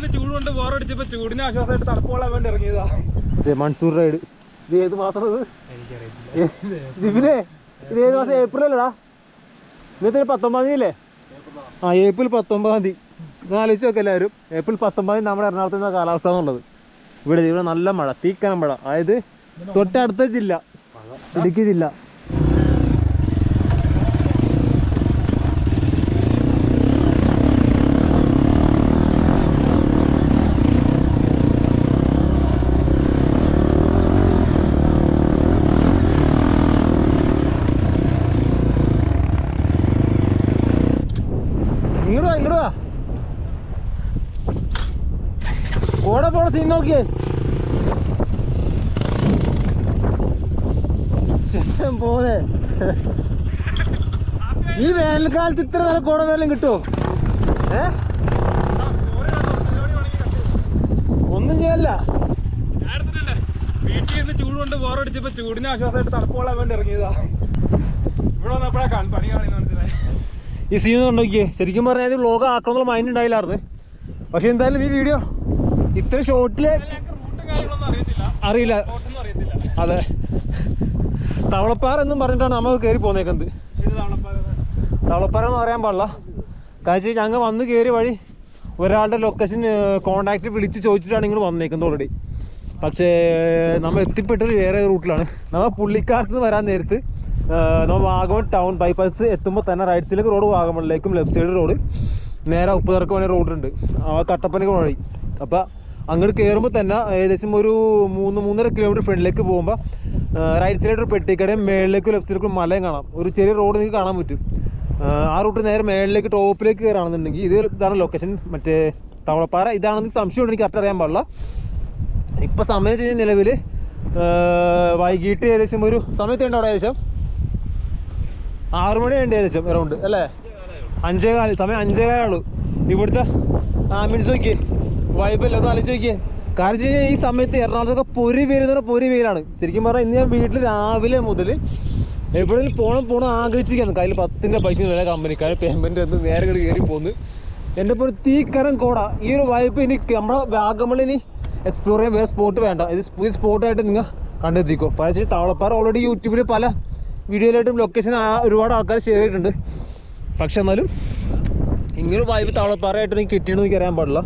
വീട്ടിലിരുന്ന് ചൂട് കൊണ്ട് ബോറടിച്ചപ്പോ ചൂടിന് ആശ്വാസമായിട്ട് തണുപ്പ് കൊള്ളാൻ വേണ്ടി ഇറങ്ങിയതാ. മൺസൂർ റൈഡ് ഇത് ഏത് മാസം ഇത്? ജിബിനെ ഇത് ഏത് മാസം? ഏപ്രിൽ അല്ലടാ. ഇന്നത്തെ പത്തൊമ്പതാം തീയതി അല്ലേ ആ ഏപ്രിൽ പത്തൊമ്പതാം തീയതി. നിങ്ങൾ ആലോചിച്ച് നോക്കാം എല്ലാവരും. ഏപ്രിൽ പത്തൊമ്പതാം തീയതി നമ്മുടെ എറണാകുളത്ത് നിന്ന കാലാവസ്ഥ എന്നുള്ളത്. ഇവിടെ ഇവിടെ നല്ല മഴ തീക്കനം മഴ. അതായത് തൊട്ടടുത്ത ജില്ല ഇടുക്കി ജില്ല ഇങ്ങോട്ട് വാ ഇങ്ങോട്ട് വാ കൂടെ പോണ സീൻ നോക്കിയേ. ശേഷം പോലെ ഈ വേനൽക്കാലത്ത് ഇത്ര നല്ല കോട വേലം കിട്ടുമോ ഏ? ഒന്നും ചെയ്യല്ല. വീട്ടിലിരുന്ന് ചൂട് കൊണ്ട് ബോറടിച്ചപ്പോ ചൂടിന് ആശ്വാസമായിട്ട് തണുപ്പ് കൊള്ളാൻ വേണ്ടി ഇറങ്ങിയതാ. ഇവിടെ വന്നപ്പോഴാ പണി കാണുന്ന മനസ്സിലായി. ഈ സീൻ നോക്കിയേ. ശരിക്കും പറഞ്ഞാൽ വ്ലോഗ് ആക്കണമെന്നുള്ള മൈൻഡ് ഉണ്ടായില്ലായിരുന്നു. പക്ഷെ എന്തായാലും ഈ വീഡിയോ ഇത്ര അറിയത്തില്ല അറിയില്ല. അതെ. തവളപ്പാറ എന്നും പറഞ്ഞിട്ടാണ് നമ്മൾ കയറി പോന്നേക്കുന്നത്. തവളപ്പാറ എന്ന് പറയാൻ പാടില്ല. കാഴ്ച ഞങ്ങൾ വന്ന് കയറി വഴി ഒരാളുടെ ലൊക്കേഷൻ കോണ്ടാക്ട് വിളിച്ച് ചോദിച്ചിട്ടാണ് ഇങ്ങോട്ട് വന്നേക്കുന്നത് ഓൾറെഡി പക്ഷേ നമ്മൾ എത്തിപ്പെട്ടത് വേറെ റൂട്ടിലാണ് നമ്മൾ പുള്ളിക്കാർത്ത് നിന്ന് വരാൻ നേരത്ത് നമ്മൾ വാഗമൺ ടൗൺ ബൈപ്പാസ് എത്തുമ്പോൾ തന്നെ റൈറ്റ് സൈഡിലേക്ക് റോഡ് വാഗമണിലേക്കും ലെഫ്റ്റ് സൈഡ് റോഡ് നേരെ ഉപ്പുതറക്ക് വരെ റോഡുണ്ട് ആ കട്ടപ്പനക്ക് വഴി. അപ്പോൾ അങ്ങോട്ട് കയറുമ്പോൾ തന്നെ ഏകദേശം ഒരു മൂന്ന് മൂന്നര കിലോമീറ്റർ ഫ്രണ്ടിലേക്ക് പോകുമ്പോൾ റൈറ്റ് സൈഡ് ഒരു പെട്ടിക്കടയും മേളിലേക്ക് ലെഫ്റ്റ് സൈഡിലേക്കും മലയും കാണാം. ഒരു ചെറിയ റോഡ് നിങ്ങൾക്ക് കാണാൻ പറ്റും. ആ, റൂട്ട് നേരെ മേളിലേക്ക് ടോപ്പിലേക്ക് കയറുകയാണെന്നുണ്ടെങ്കിൽ ഇത് ഇതാണ് ലൊക്കേഷൻ മറ്റേ തവളപ്പാറ. ഇതാണെന്ന് സംശയമുണ്ട് എനിക്ക് കറക്റ്റ് അറിയാൻ പാടില്ല. ഇപ്പം സമയം ചെയ്യുന്ന നിലവിൽ വൈകിട്ട് ഏകദേശം ഒരു സമയത്ത് ഉണ്ട് അവിടെ ഏകദേശം? ആറു മണി ഉണ്ട് ഏകദേശം അറൗണ്ട് അല്ലേ? അഞ്ചേകാൽ സമയം അഞ്ചേകാലുള്ളൂ ഇവിടുത്തെ ആംബുലൻസ് നോക്കിയേ. വൈബല്ല? ഒന്ന് ആലോചിച്ച് നോക്കിയേ. കാരണം വെച്ച് കഴിഞ്ഞാൽ ഈ സമയത്ത് എറണാകുളത്തൊക്കെ പൊരി പറഞ്ഞാൽ പൊരി വെയിലാണ്. ശരിക്കും പറഞ്ഞാൽ ഇന്ന് ഞാൻ വീട്ടിൽ രാവിലെ മുതൽ എവിടെയും പോകണം പോകണം ആഗ്രഹിച്ചിരിക്കുന്നു കയ്യിൽ പത്തിന്റെ പൈസ വില കമ്പനിക്കാർ പേയ്മെന്റ് എന്ന് നേരെ ഇങ്ങോട്ട് കയറി പോന്ന്. എന്റെ ഇപ്പോൾ ഒരു തീക്കരം കോട. ഈ ഒരു വൈബ് ഇനി നമ്മുടെ വാഗമൺ ഇനി എക്സ്പ്ലോർ ചെയ്യാൻ വേറെ സ്പോട്ട് വേണ്ട. ഇത് പുതിയ സ്പോട്ടായിട്ട് നിങ്ങൾ കണ്ടെത്തിക്കോ. പക്ഷേ താവളപ്പാറ ഓൾറെഡി യൂട്യൂബിൽ പല വീഡിയോയിലായിട്ടും ലൊക്കേഷൻ ഒരുപാട് ആൾക്കാർ ഷെയർ ചെയ്തിട്ടുണ്ട്. പക്ഷെ എന്നാലും ഇങ്ങനൊരു വൈബ് താവളപ്പാറയായിട്ട് എനിക്ക് കിട്ടിയെന്ന് എനിക്ക് അറിയാൻ പാടില്ല.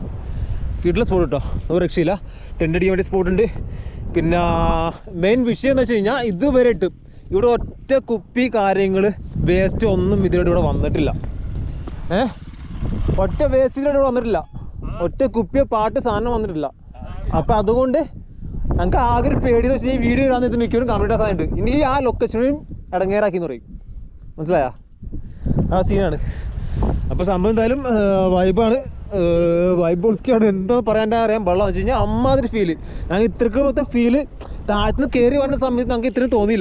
വീട്ടിലെ സ്പോട്ട് കേട്ടോ ഒരു രക്ഷയില്ല. ടെന്റ് അടിക്കാൻ വേണ്ടി സ്പോട്ട് ഉണ്ട്. പിന്നെ മെയിൻ വിഷയം എന്ന് വെച്ച് കഴിഞ്ഞാൽ ഇതുവരെ ഇട്ട് ഇവിടെ ഒറ്റ കുപ്പി കാര്യങ്ങൾ വേസ്റ്റ് ഒന്നും ഇതിലൂടെ ഇവിടെ വന്നിട്ടില്ല. ഏ? ഒറ്റ വേസ്റ്റ് ഇതിലൂടെ ഇവിടെ വന്നിട്ടില്ല. ഒറ്റ കുപ്പിയോ പാട്ട് സാധനം വന്നിട്ടില്ല. അപ്പം അതുകൊണ്ട് ഞങ്ങൾക്ക് ആകെ ഒരു പേടി എന്ന് വെച്ചാൽ ഈ വീഡിയോ ഇടാൻ ഇത് മിക്കവരും കമ്പ്ലീറ്റ് സാധനമുണ്ട് ഇനി ആ ലൊക്കേഷനും ഇടങ്ങേറാക്കി എന്ന് പറയും. മനസ്സിലായാ? ആ സീനാണ് അപ്പോൾ സംഭവം എന്തായാലും വൈബാണ് വൈബ് പൊളിക്കാണ് എന്താ പറയാൻ അറിയാൻ വെള്ളം വെച്ച് കഴിഞ്ഞാൽ അമ്മാതിരി ഫീൽ ഞങ്ങൾ ഇത്രയ്ക്ക് ഫീൽ താഴത്തുനിന്ന് കയറി വന്ന സമയത്ത് ഞങ്ങൾക്ക് ഇത്രയും തോന്നിയില്ല.